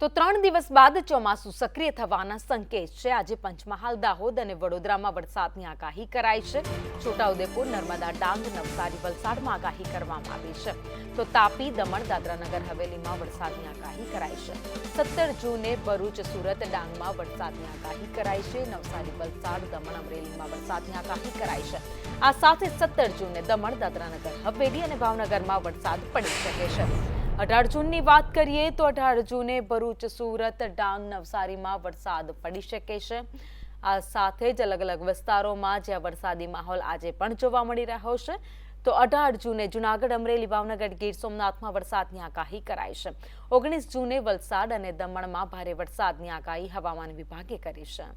તો ત્રણ દિવસ બાદ ચોમાસું સક્રિય થવાના સંકેત છે. આજે પંચમહાલ, દાહોદ અને વડોદરામાં વરસાદની આગાહી કરાઈ છે. છોટાઉદેપુર, નર્મદા ડાંગ, નવસારી, વલસાડમાં આગાહી કરવામાં આવી છે. તો તાપી, દમણ, દાદરાનગર, હવેલીમાં વરસાદની આગાહી કરાઈ છે. સત્તર જૂને ભરૂચ, સુરત, ડાંગમાં વરસાદની આગાહી કરાઈ છે. નવસારી, વલસાડ, દમણ, અમરેલીમાં વરસાદની આગાહી કરાઈ છે. આ સાથે સત્તર જૂને દમણ, દાદરાનગર, હવેલી અને ભાવનગરમાં વરસાદ પડી શકે છે. અઢાર જૂનની વાત કરીએ તો અઢાર જૂને ભરૂચ, સુરત, ડાંગ, નવસારીમાં વરસાદ પડી શકે છે. આ સાથે જ અલગ અલગ વિસ્તારોમાં જ્યાં વરસાદી માહોલ આજે પણ જોવા મળી રહ્યો છે. તો અઢાર જૂને જુનાગઢ, અમરેલી, ભાવનગર, ગીર સોમનાથમાં વરસાદની આગાહી કરાઈ છે. ઓગણીસ જૂને વલસાડ અને દમણમાં ભારે વરસાદની આગાહી હવામાન વિભાગે કરી છે.